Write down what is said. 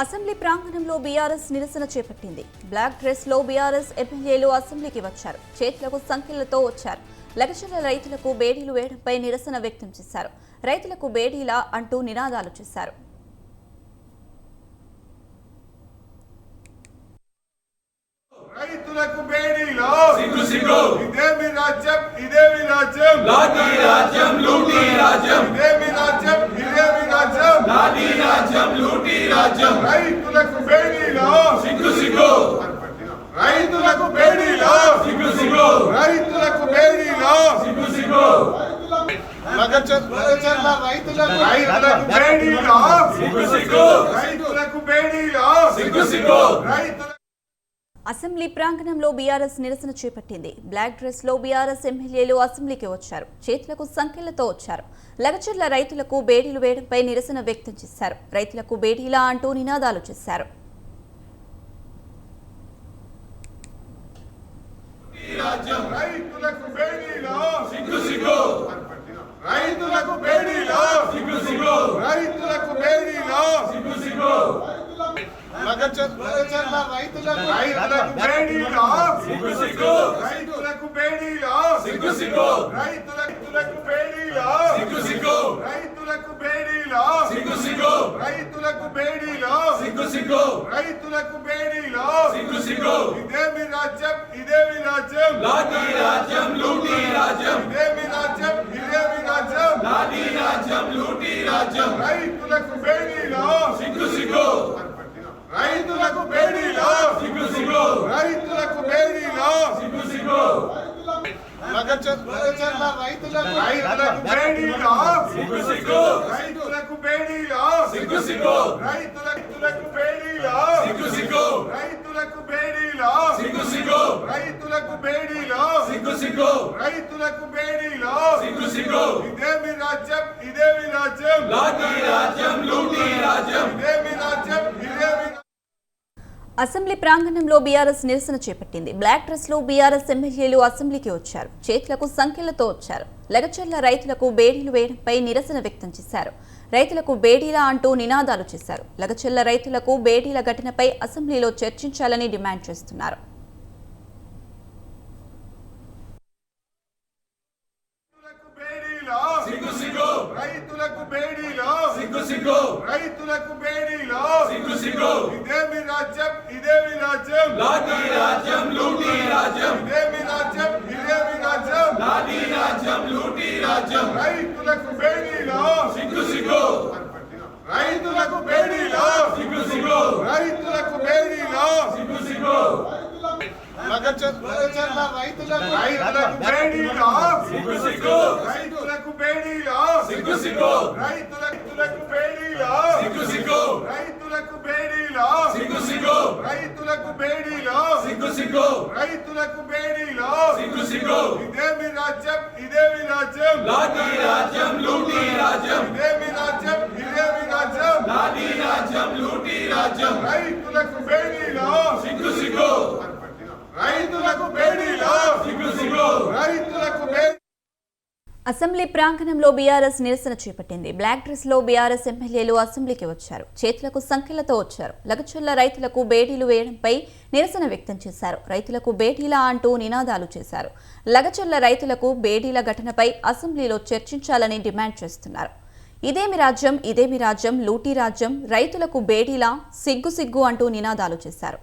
Assembly ప్రాంగణంలో BRS నిరసన చేపట్టింది. బ్లాక్ డ్రెస్లో బీఆర్ఎస్ ఎమ్మెల్యేలు అసెంబ్లీకి వచ్చారు. చేతులకు సంఖ్యలతో వచ్చారు. లగచర్ల రైతులకు బేడీలు వేయడంపై నిరసన వ్యక్తం చేశారు. రైతులకు బేడీలా అంటూ నినాదాలు చేశారు. రైతులకు బేడీలో సిగ్గు సిగ్గు. ఇదేమి రాజ్యం ఇదేమి రాజ్యం. లాఠీ రాజ్యం లూటీ రాజ్యం. ఇదేమి రాజ్యం ఇదేమి రాజ్యం. లాఠీ రాజ్యం లూటీ రాజ్యం. రైతులకు బేడీలో. సిగ్గు సిగ్గు. రైతులకు బేడీలో. సిగ్గు సిగ్గు. రైతులకు బేడీలో. సిగ్గు సిగ్గు. రైతులకు బేడీలో. సిగ్గు సిగ్గు. రైతులకు బేడీలో. సిగ్గు సిగ్గు. రైతులకు అసెంబ్లీ ప్రాంగణంలో బీఆర్ఎస్ నిరసన చేపట్టింది. బ్లాక్ డ్రెస్లో బీఆర్ఎస్ ఎమ్మెల్యేలు అసెంబ్లీకి వచ్చారు. చేతులకు సంఖ్యలతో వచ్చారు. లగచర్ల రైతులకు బేడీలు వేయడంపై నిరసన వ్యక్తం చేశారు. రైతులకు బేడీలా అంటూ నినాదాలు చేశారు రైతులకు బేడీలో సిగ్గు సిగ్గు రైతులకు బేడీలో సిగ్గు సిగ్గు రైతులకు బేడీలో సిగ్గు సిగ్గు రైతులకు బేడీలో సిగ్గు సిగ్గు రైతులకు బేడీలో సిగ్గు సిగ్గు రైతులకు బేడీలో సిగ్గు సిగ్గు రైతులకు బేడీలో సిగ్గు సిగ్గు రైతులకు బేడీలో సిగ్గు సిగ్గు రైతులకు బేడీలో సిగ్గు సిగ్గు ఇదేమి రాజ్యం ఇదేమి రాజ్యం లాఠీ రాజ్యం లూటీ రాజ్యం ఇదేమి రాజ్యం ఇదేమి రాజ్యం లాఠీ రాజ్యం లూటీ రాజ్యం రైతులకు బేడీలో సిగ్గు సిగ్గు రైతులకు బేడీలో సిగ్గు సిగ్గు రైతులకు బేడీలో సిగ్గు సిగ్గు. రైతులకు బేడీలో. సిగ్గు సిగ్గు. రైతులకు బేడీలో. సిగ్గు సిగ్గు. రైతులకు బేడీలో. సిగ్గు సిగ్గు. రైతులకు బేడీలో. సిగ్గు సిగ్గు. రైతులకు బేడీలో. సిగ్గు సిగ్గు. ఇదేమి రాజ్యం? ఇదేమి రాజ్యం? రాజ్యం లూటీ రాజ్యం ఇదేమి రాజ్యం ఇదేమి అసెంబ్లీ ప్రాంగణంలో బీఆర్ఎస్ నిరసన చేపట్టింది. బ్లాక్ డ్రెస్లో బీఆర్ఎస్ ఎమ్మెల్యేలు అసెంబ్లీకి వచ్చారు. చేతులకు సంఖ్యలతో వచ్చారు. లగచర్ల రైతులకు బేడీలు వేయడంపై నిరసన వ్యక్తం చేశారు. రైతులకు బేడీలా అంటూ నినాదాలు చేశారు. లగచర్ల రైతులకు బేడీల ఘటనపై అసెంబ్లీలో చర్చించాలని డిమాండ్ చేస్తున్నారు. రైతులకు బేడీలో? సిగ్గు సిగ్గు. రైతులకు బేడీలో సిగ్గు సిగ్గు రైతులకు బేడీలో సిగ్గు సిగ్గు ఇదేమి రాజ్యం ఇదేమి రాజ్యం లాఠీ రాజ్యం లూటీ రాజ్యం. ఇదేమి రాజ్యం? ఇదేమి రాజ్యం? లాఠీ రాజ్యం లూటీ రాజ్యం. రైతులకు బేడీలో. సిగ్గు సిగ్గు. రైతులకు బేడీలో. సిగ్గు సిగ్గు. రైతులకు బేడీలో. సిగ్గు సిగ్గు. రైతులకు బేడీలో. సిగ్గు సిగ్గు. రైతులకు బేడీలో. సిగ్గు సిగ్గు. రైతులకు బేడీలో సిగ్గు సిగ్గు రైతులకు బేడీలో సిగ్గు సిగ్గు రైతులకు బేడీలో. సిగ్గు సిగ్గు. రైతులకు బేడీలో. సిగ్గు సిగ్గు. ఇదేమి రాజ్యం ఇదేమి రాజ్యం. లాఠీ రాజ్యం లూటీ రాజ్యం. ఇదేమి రాజ్యం ఇదేమి రాజ్యం. లాఠీ రాజ్యం లూటీ రాజ్యం. రైతులకు బేడీలో. సిగ్గు సిగ్గు. రైతులకు బేడీలో. సిగ్గు సిగ్గు. బేడీ అసెంబ్లీ ప్రాంగణంలో బీఆర్ఎస్ నిరసన చేపట్టింది. బ్లాక్ డ్రెస్లో బీఆర్ఎస్ ఎమ్మెల్యేలు అసెంబ్లీకి వచ్చారు. చేతులకు సంఖ్యలతో వచ్చారు. లగచొల్ల రైతులకు బేడీలు వేయడంపై నిరసన వ్యక్తం చేశారు. రైతులకు బేటీలా అంటూ నినాదాలు చేశారు. లగచొల్ల రైతులకు బేడీల ఘటనపై అసెంబ్లీలో చర్చించాలని డిమాండ్ చేస్తున్నారు. ఇదేమి రాజ్యం ఇదేమి రాజ్యం లూటీ రాజ్యం రైతులకు బేడీలా సిగ్గు సిగ్గు అంటూ నినాదాలు చేశారు.